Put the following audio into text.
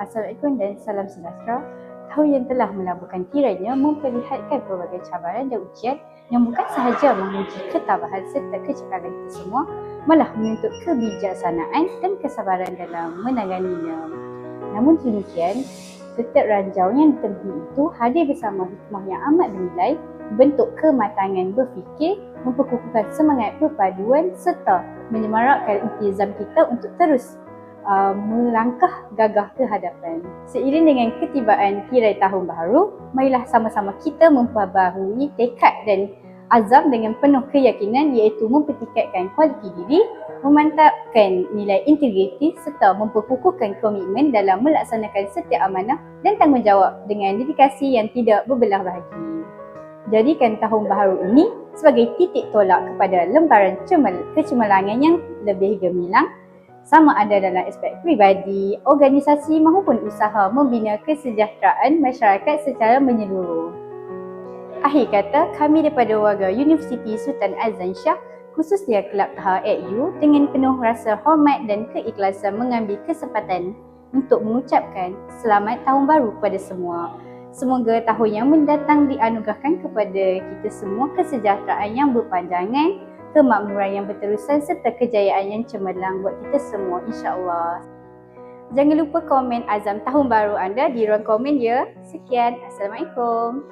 Assalamualaikum dan salam sejahtera. Tahun yang telah melabuhkan tirainya memperlihatkan pelbagai cabaran dan ujian yang bukan sahaja menguji ketabahan serta kecekalan kita semua, malah menuntut kebijaksanaan dan kesabaran dalam menanganinya. Namun demikian, setiap ranjau yang ditempuh itu hadir bersama hikmah yang amat bernilai, bentuk kematangan berfikir, memperkukuhkan semangat perpaduan serta menyemarakkan iltizam kita untuk terus uh, melangkah gagah ke hadapan. Seiring dengan ketibaan tirai tahun baru, marilah sama-sama kita memperbaharui tekad dan azam dengan penuh keyakinan iaitu mempertingkatkan kualiti diri, memantapkan nilai integriti serta memperkukuhkan komitmen dalam melaksanakan setiap amanah dan tanggungjawab dengan dedikasi yang tidak berbelah bahagi. Jadikan tahun baru ini sebagai titik tolak kepada lembaran cemel- kecemerlangan yang lebih gemilang sama ada dalam aspek pribadi, organisasi maupun usaha membina kesejahteraan masyarakat secara menyeluruh. Akhir kata, kami daripada warga Universiti Sultan Azlan Shah khususnya Kelab Taha AU dengan penuh rasa hormat dan keikhlasan mengambil kesempatan untuk mengucapkan selamat tahun baru kepada semua. Semoga tahun yang mendatang dianugerahkan kepada kita semua kesejahteraan yang berpanjangan, kemakmuran yang berterusan serta kejayaan yang cemerlang buat kita semua insya-Allah. Jangan lupa komen azam tahun baru anda di ruang komen ya. Sekian. Assalamualaikum.